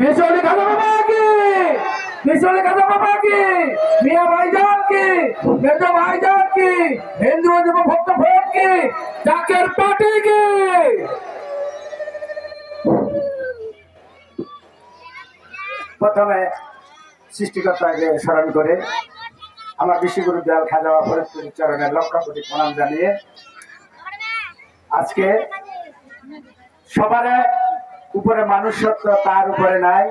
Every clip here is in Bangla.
বিশালী খাজা বাবা কি? বিশালী খাজা বাবা কি? মিয়া ভাইজান কি? মেজো ভাইজান কি? হিন্দু যুব ভক্ত ভোট কি? জাকের পার্টি কি? প্রথমে সৃষ্টিকর্তাকে স্মরণ করে আমার বিশ্বগুরু দয়াল খাজা ফরিদপুরের চরণের লক্ষ কোটি প্রণাম জানিয়ে আজকে সবার উপরে মানুষ সত্য তার উপরে নাই।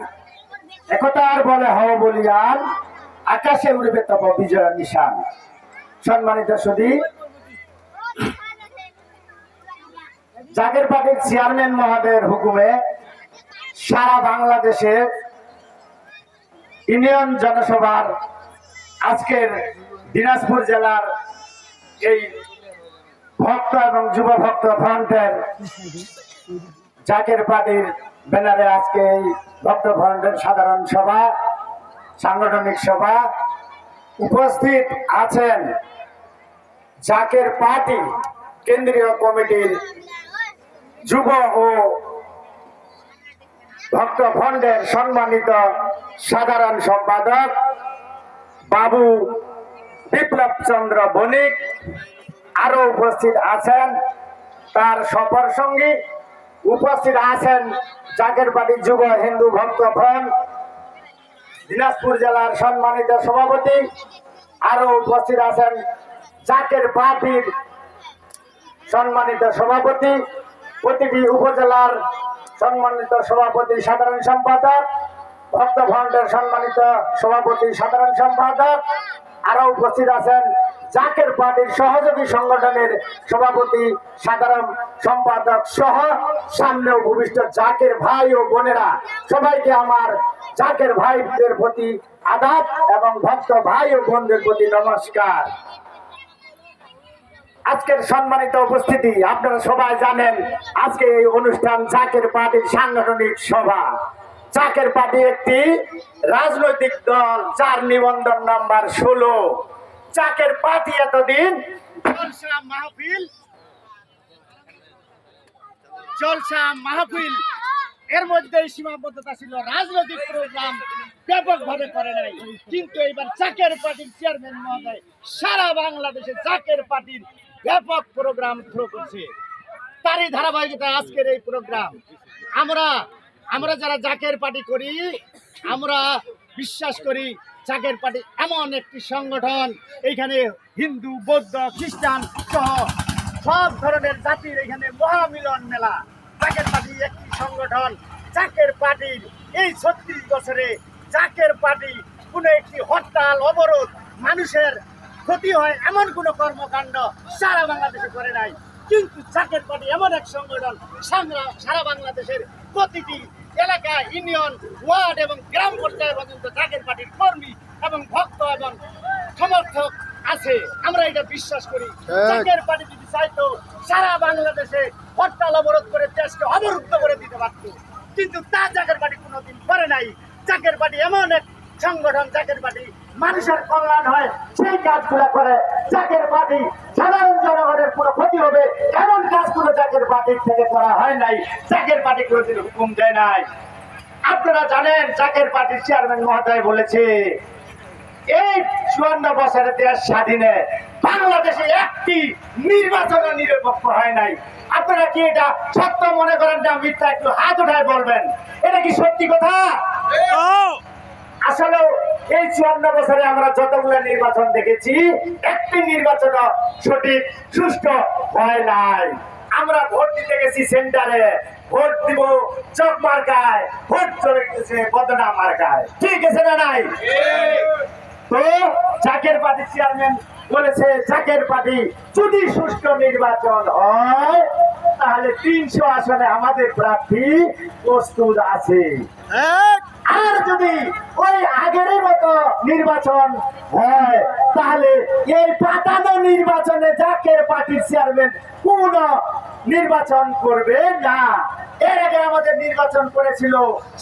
একতার বলে হও বলিয়ান আকাশে উড়বে তপ বিজয় নিশান। সম্মানিত সুদী জাগের পার্টির চেয়ারম্যান মহাদের হুকুমে সারা বাংলাদেশে ইউনিয়ন জনসভার আজকের দিনাজপুর জেলার এই ভক্ত এবং যুব ভক্ত ফ্রন্টের জাকের পার্টির ব্যানারে আজকে এই ভক্ত সাধারণ সভা, সাংগঠনিক সভা উপস্থিত আছেন জাকের পার্টি কেন্দ্রীয় কমিটির যুব ও ভক্ত ফন্ডের সম্মানিত সাধারণ সম্পাদক বাবু বিপ্লব চন্দ্র বণিক আরও উপস্থিত আছেন। তার সফর সঙ্গী উপস্থিত আছেন জাকের পার্টি যুব হিন্দু ভক্ত ফ্রন্ট, দিনাজপুর জেলার সম্মানিত সভাপতি, আরও উপস্থিত আছেন জাকের পার্টির সম্মানিত সভাপতি প্রতিটি উপজেলার সম্মানিত সভাপতি, সাধারণ সম্পাদক, ভক্ত ফ্রন্টের সম্মানিত সভাপতি, সাধারণ সম্পাদক, আরও উপস্থিত আছেন জাকের পার্টির সহযোগী সংগঠনের সভাপতি সাধারণ সম্পাদক সহ সামনে উপবিষ্ট জাকের ভাই ও বোনেরা। সবাইকে আমার জাকের ভাইদের প্রতি আদাব এবং ভক্ত ভাই ও বোনদের প্রতি নমস্কার। আজকের সম্মানিত উপস্থিতি আপনারা সবাই জানেন, আজকে এই অনুষ্ঠান জাকের পার্টির সাংগঠনিক সভা। জাকের পার্টি একটি রাজনৈতিক দল, যার নিবন্ধন নাম্বার ষোলো। জাকের পার্টি এতদিন জলসা মাহফিল জলসা মাহফিল। এর মধ্যে সীমাবদ্ধতা ছিল, রাজনৈতিক প্রোগ্রাম ব্যাপকভাবে করে নাই। কিন্তু এবার চাকের পার্টির চেয়ারম্যান মহোদয় সারা বাংলাদেশে চাকের পার্টির ব্যাপক প্রোগ্রাম থ্রো করছে। তারই ধারাবাহিকতা আজকের এই প্রোগ্রাম। আমরা আমরা যারা জাকের পার্টি করি, আমরা বিশ্বাস করি জাকের পার্টি এমন একটি সংগঠন। এইখানে হিন্দু, বৌদ্ধ, খ্রিস্টান সহ সব ধরনের জাতির এখানে মহামিলন মেলা। জাকের পার্টি একটি সংগঠন। জাকের পার্টির এই ছত্রিশ বছরে জাকের পার্টি কোনো একটি হরতাল, অবরোধ, মানুষের ক্ষতি হয় এমন কোনো কর্মকাণ্ড সারা বাংলাদেশে করে নাই। কিন্তু জাকের পার্টি এমন এক সংগঠন সারা বাংলাদেশের প্রতিটি এলাকা ইউনিয়ন ওয়ার্ড এবং গ্রাম পর্যায়ে পর্যন্ত জাকের পার্টির কর্মী এবং ভক্ত এবং সমর্থক আছে। আমরা এটা বিশ্বাস করি। জাকের পার্টি যদি চাইতো সারা বাংলাদেশে হরতাল অবরোধ করে দেশকে অবরুদ্ধ করে দিতে পারত। কিন্তু তা জাগের পার্টি কোনোদিন করে নাই। জাগের পার্টি এমন এক সংগঠন জাগের পার্টি মানুষের কল্যাণ হয়, সেই কাজগুলো করে। জাকের পার্টি, সাধারণ জনগণের পুরো ক্ষতি হবে, এমন কাজগুলো জাকের পার্টির থেকে করা হয় নাই। জাকের পার্টি কোনোদিন হুকুম দেয় নাই। আপনারা জানেন জাকের পার্টির চেয়ারম্যান মহোদয় বলেছে, এই চুয়ান্ন বছরের দেশ স্বাধীনে বাংলাদেশে একটি নির্বাচন নিরপেক্ষ হয় নাই। আপনারা কি এটা সত্য মনে করেন না? মিথ্যা একটু হাত উঠায় বলবেন। এটা কি সত্যি কথা? আসলে এই চুয়ান্ন বছরে আমরা যতগুলো নির্বাচন দেখেছি, একটি নির্বাচন সঠিক, সুষ্ঠু হয় নাই। আমরা ভোট দিতে গেছি সেন্টারে, ভোট দিব চক মার্কায়, ভোট চলে গেছে বদনা মার্কায়। ঠিক আছে না নাই? তো জাকের পার্টি চেয়ারম্যান বলেছে, জাকের পার্টি যদি সুষ্ঠু নির্বাচন হয়, তাহলে তিনশো আসনে আমাদের প্রার্থী প্রস্তুত আছে। আর যদি ওই আগের মতো নির্বাচন হয়, তাহলে এই পাতানো নির্বাচনে জাকের পার্টির চেয়ারম্যান কোন নির্বাচন করবে না। এর আগে আমাদের নির্বাচন করেছিল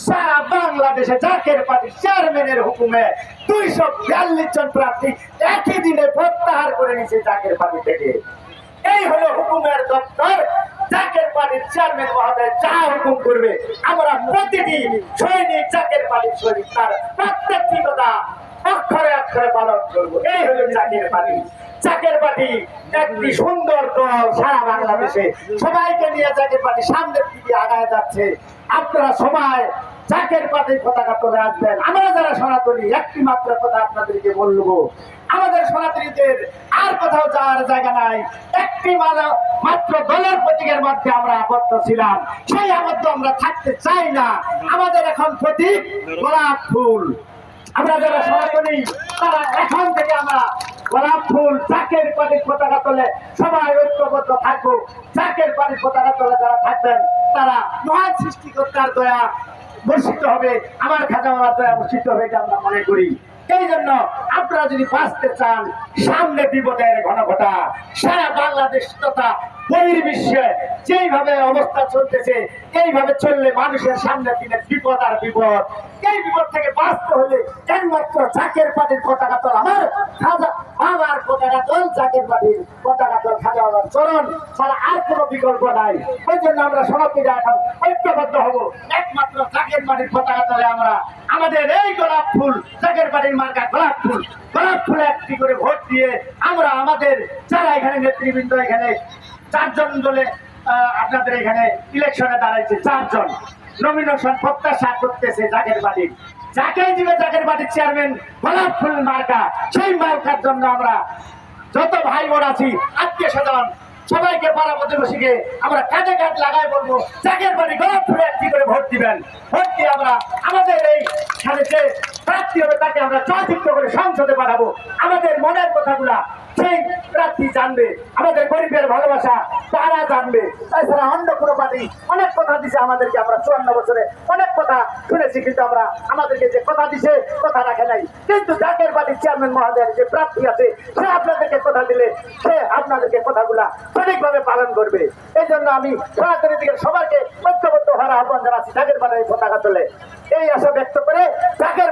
সারা বাংলাদেশে জাকের পার্টির চেয়ারম্যানের হুকুমে দুইশো বিয়াল্লিশ জন প্রার্থী একই দিনে প্রত্যাহার করে নিছে জাকের পার্টি থেকে। এই হলো হুকুমের দপ্তর। জাকের পার্টির চেয়ারম্যান মহোদয় যা হুকুম করবে, আমরা প্রতিটি সৈনিক জাকের পার্টির সৈনিক তার প্রত্যেকটি কথা অক্ষরে অক্ষরে পালন করব। এই হলো জাকের পার্টি চাকের পার্টি একটি সুন্দর দল সারা বাংলাদেশে। সবাইকে নিয়ে চাকের পার্টি সামনের দিকে আগায় যাচ্ছে। আপনারা সবাই জাকের পার্টির পতাকা তুলে আসবেন, আমরা যারা সনাতনী একটি মাত্র কথা আপনাদেরকে বলব। আমাদের সনাতনীদের আর কোথাও যাওয়ার জায়গা নাই। একটি মাত্র দলের প্রতীকের মধ্যে আমরা আবদ্ধ ছিলাম। সেই আবদ্ধ আমরা থাকতে চাই না। আমাদের এখন প্রতীক গোলাপ ফুল। আমরা যারা সনাতনী, তারা এখন থেকে আমরা গোলাপ ফুল চাকের পানির পতাকা তোলে সবাই ঐক্যবদ্ধ থাকব। চাকের পানির পতাকা তোলে যারা থাকবেন, তারা মহান সৃষ্টিকর্তার দয়া বর্ষিত হবে, আমার খাজা বাবার দয়া হবে, এটা আমরা মনে করি। এই জন্য আপনারা যদি বাঁচতে চান, সামনে বিপদের ঘন ঘটা সারা বাংলাদেশ তথা বহির্বিশ্বে যেইভাবে অবস্থা চলতেছে, এইভাবে চললে মানুষের সামনে দিনে বিপদ আর বিপদ। এই বিপদ থেকে বাঁচতে হলে একমাত্র চাকের পাটির পতাকা তোল। আমার খাজা, আমার পতাকা তোল চাকের পাটির পতাকা তোল, খাজা বাবার চরণ ছাড়া আর কোনো বিকল্প নাই। ওই জন্য আমরা সমাপ্তিটা এখন ঐক্যবদ্ধ হব। একমাত্র চাকের পাটির পতাকা তোলে আমরা। আমাদের এই গোলাপ ফুল চাকের পাটির মার্কা গোলাপ ফুল। গোলাপ ফুলে একটি করে ভোট দিয়ে আমরা আমাদের যারা এখানে নেতৃবৃন্দ এখানে চারজন দলে আপনাদের এখানে ইলেকশনে দাঁড়াইছে চারজন। নমিনেশন প্রত্যাশা করতেছে জাগের বাড়ির যাকেই দিবে জাগের বাড়ির চেয়ারম্যান গোলাপ ফুল মার্কা, সেই মার্কার জন্য আমরা যত ভাই বোন আছি আত্মীয় স্বজন সবাইকে পাড়া প্রতিবেশীকে আমরা কাঁধে কাঁধ লাগাই বলব চাকের বাড়ি গোলাপ ফুলে একটি করে ভোট দিবেন। ভোট দিয়ে আমরা আমাদের এই যে প্রার্থী হবে তাকে আমরা জয়যুক্ত করে সংসদে পাঠাবো। আমাদের মনের কথাগুলা সেই প্রার্থী জানবে। আমাদের গরিবের ভালোবাসা তারা জানবে। তাছাড়া অন্য কোনো পার্টি অনেক কথা দিছে আমাদেরকে আমরা চুয়ান্ন বছরে। অনেক কথা শুনেছি কিন্তু আমরা আমাদেরকে যে কথা দিছে, কথা রাখে নাই। কিন্তু জাতীয় পার্টির চেয়ারম্যান মহোদয়ের যে প্রার্থী আছে, সে আপনাদেরকে কথা দিলে সে আপনাদেরকে কথাগুলা সঠিকভাবে পালন করবে। এই জন্য আমি সনাতনী দিকে সবাইকে ঐক্যবদ্ধ হওয়ার আহ্বান জানাচ্ছি জাগের পার্টির পতাকা তোলে। এই আশা ব্যক্ত করে জাগের